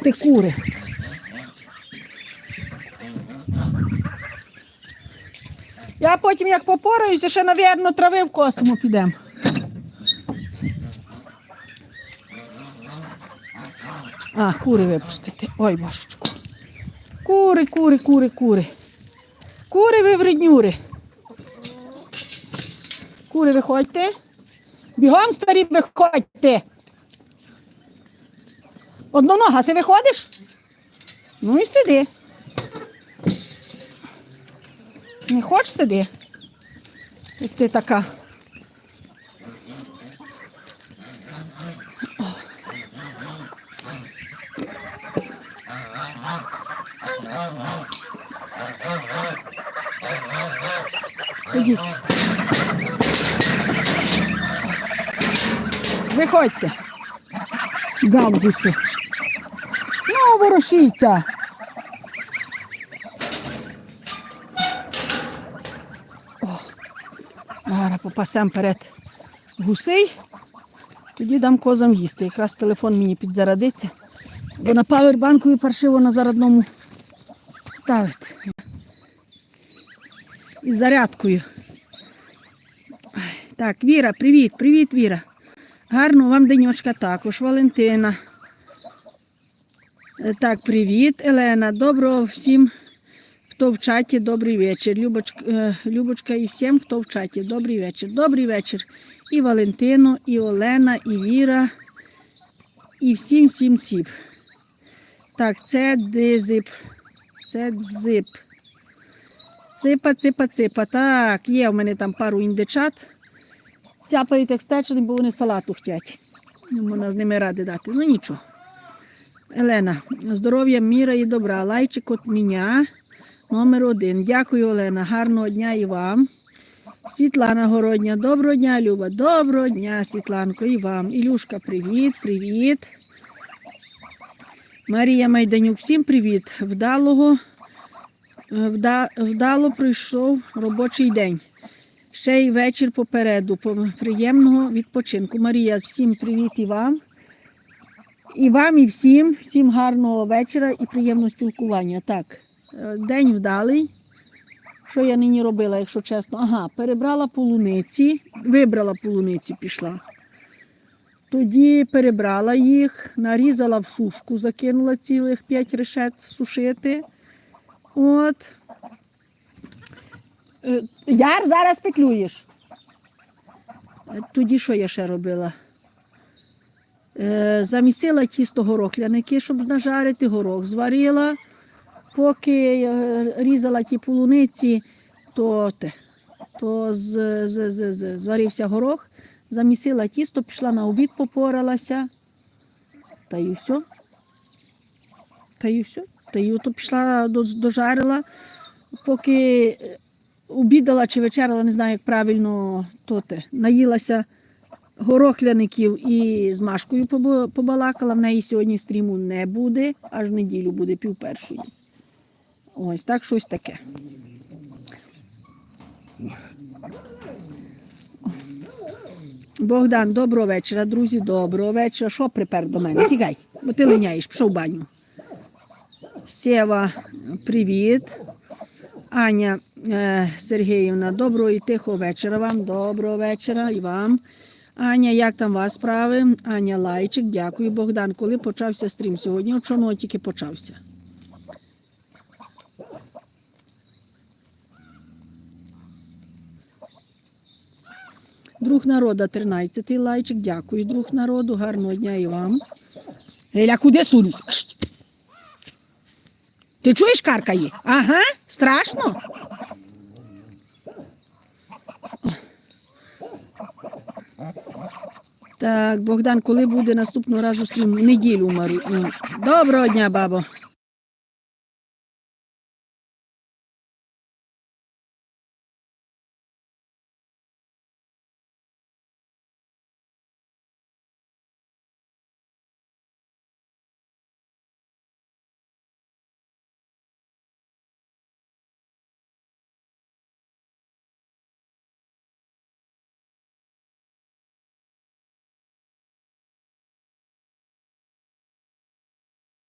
ти кури. Я потім, як попораюся, ще, навірно, трави в косму підемо. А, кури випустити. Ой, божечку. Кури, кури, кури, кури. Кури ви вреднюри. Кури, виходьте. Бігом старі, виходьте. Однонога, ти виходиш? Ну і сиди. Не хочеш сиди? Як ти така. Ходіть. Виходьте. Галбуси. Ну, ворушіться. О, зараз попасем перед гусей. Тоді дам козам їсти. Якраз телефон мені підзарадиться. Бо на павербанку і паршиво на зарядному ставити. Із зарядкою. Так, Віра, привіт, привіт, Віра. Гарного вам денечка також, Валентина. Е, Так, привіт, Елена. Доброго всім, хто в чаті, добрий вечір. Любочка, е, Любочка і всім, хто в чаті. Добрий вечір. Добрий вечір. І Валентину, і Олена, і Віра, і всім, всім, всім. Так, це дизип. Це дзип. Ципа, ципа, ципа. Так, є в мене там пару індичат. Цяпають як бо вони салату хочуть. Можна з ними ради дати. Ну нічого. Елена, здоров'я, міра і добра. Лайчик от мене, номер один. Дякую, Олена. Гарного дня і вам. Світлана Городня. Доброго дня, Люба. Доброго дня, Світланко, і вам. Ілюшка, привіт, привіт. Марія Майданюк, всім привіт. Вдалого, вда, вдало пройшов робочий день. Ще й вечір попереду. Приємного відпочинку. Марія, всім привіт і вам. І вам, і всім, всім гарного вечора і приємного спілкування. Так, е, день вдалий. Що я нині робила, якщо чесно? Ага, перебрала полуниці, вибрала полуниці, пішла. Тоді перебрала їх, нарізала в сушку, закинула цілих 5 решет сушити. От. Е, Яр, зараз петлюєш. Е, Тоді що я ще робила? Е, Замісила тісто горохляники, щоб нажарити, горох зварила. Поки е, різала ті полуниці, то, те, то з, з, з, з, зварився горох, замісила тісто, пішла на обід, попоралася. Та й все. Та й все. Та й ото пішла, дожарила, поки е, обідала чи вечеряла, не знаю, як правильно то те, наїлася горохляників і з Машкою побалакала. В неї сьогодні стріму не буде, аж в неділю буде пів першої. Ось так щось таке. Богдан, доброго вечора, друзі, доброго вечора. Що припер до мене? Тікай, бо ти линяєш, пішов в баню. Сєва, привіт. Аня е, Сергіївна, доброго і тихого вечора вам. Доброго вечора і вам. Аня, як там вас справи? Аня Лайчик, дякую. Богдан, коли почався стрім сьогодні? От чому тільки почався? Друг народа 13 лайчик, дякую, друг народу, гарного дня і вам. Еля, куди сунусь? Ти чуєш каркає? Ага, страшно. Так, Богдан, коли буде наступного разу стрім? Неділю, Мару. Доброго дня, бабо.